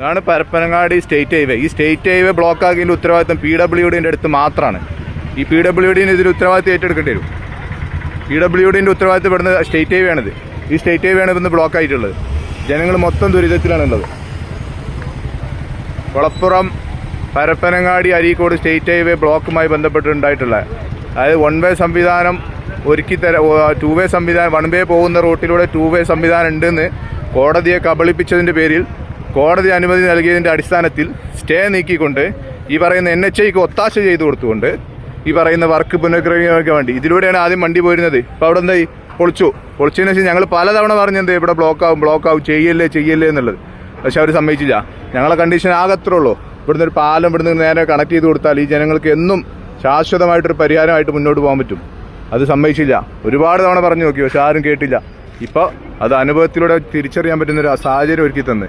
ഇതാണ് Parappanangadi state highway ഈ state highway block ആക്കിയതിന്റെ ഉത്തരവാദിത്തം പി ഡബ്ല്യു ഡിന്റെ അടുത്ത് മാത്രമാണ്. ഈ പി ഡബ്ല്യു ഡിന് ഇതിൽ ഉത്തരവാദിത്തം ഏറ്റെടുക്കേണ്ടി വരും. പി ഡബ്ല്യു ഡിന്റെ ഉത്തരവാദിത്തം ഇവിടുന്ന് സ്റ്റേറ്റ് ഹൈവേ ആണിത്. ഈ സ്റ്റേറ്റ് ഹൈവേ ആണ് ഇവിടുന്ന് ബ്ലോക്ക് ആയിട്ടുള്ളത്. ജനങ്ങൾ മൊത്തം ദുരിതത്തിലാണുള്ളത്. കുളപ്പുറം പരപ്പനങ്ങാടി അരീക്കോട് സ്റ്റേറ്റ് ഹൈവേ ബ്ലോക്കുമായി ബന്ധപ്പെട്ടുണ്ടായിട്ടുള്ള അതായത് വൺ വേ സംവിധാനം ഒരുക്കി തര ടു വേ സംവിധാനം വൺ വേ പോകുന്ന റൂട്ടിലൂടെ ടു വേ സംവിധാനം ഉണ്ടെന്ന് കോടതിയെ കബളിപ്പിച്ചതിന്റെ പേരിൽ കോടതി അനുമതി നൽകിയതിന്റെ അടിസ്ഥാനത്തിൽ സ്റ്റേ നീക്കിക്കൊണ്ട് ഈ പറയുന്ന എൻ എച്ച് ഐക്ക് ഒത്താശ ചെയ്തു കൊടുത്തുകൊണ്ട് ഈ പറയുന്ന വർക്ക് പുനഃക്രമീകരിക്കാൻ വേണ്ടി. ഇതിലൂടെയാണ് ആദ്യം വണ്ടി പോയിരുന്നത് ഇപ്പോൾ അവിടെ എന്തായി? പൊളിച്ചു. പൊളിച്ചതിന് ശേഷം ഞങ്ങൾ പലതവണ പറഞ്ഞത് ഇവിടെ ബ്ലോക്ക് ആവും ബ്ലോക്ക് ആവും ചെയ്യല്ലേ ചെയ്യല്ലേ എന്നുള്ളത്. പക്ഷെ അവർ സമ്മതിച്ചില്ല. ഞങ്ങളെ കണ്ടീഷൻ ആകത്രേ ഉള്ളൂ. ഇവിടുന്ന് ഒരു പാലം ഇവിടുന്ന് നേരെ കണക്ട് ചെയ്ത് കൊടുത്താൽ ഈ ജനങ്ങൾക്ക് എന്നും ശാശ്വതമായിട്ടൊരു പരിഹാരമായിട്ട് മുന്നോട്ട് പോകാൻ പറ്റും. അത് സമ്മതിച്ചില്ല. ഒരുപാട് തവണ പറഞ്ഞു നോക്കി പക്ഷെ ആരും കേട്ടില്ല. ഇപ്പോൾ അത് അനുഭവത്തിലൂടെ തിരിച്ചറിയാൻ പറ്റുന്ന ഒരു സാഹചര്യം ഒരുക്കി തന്നെ.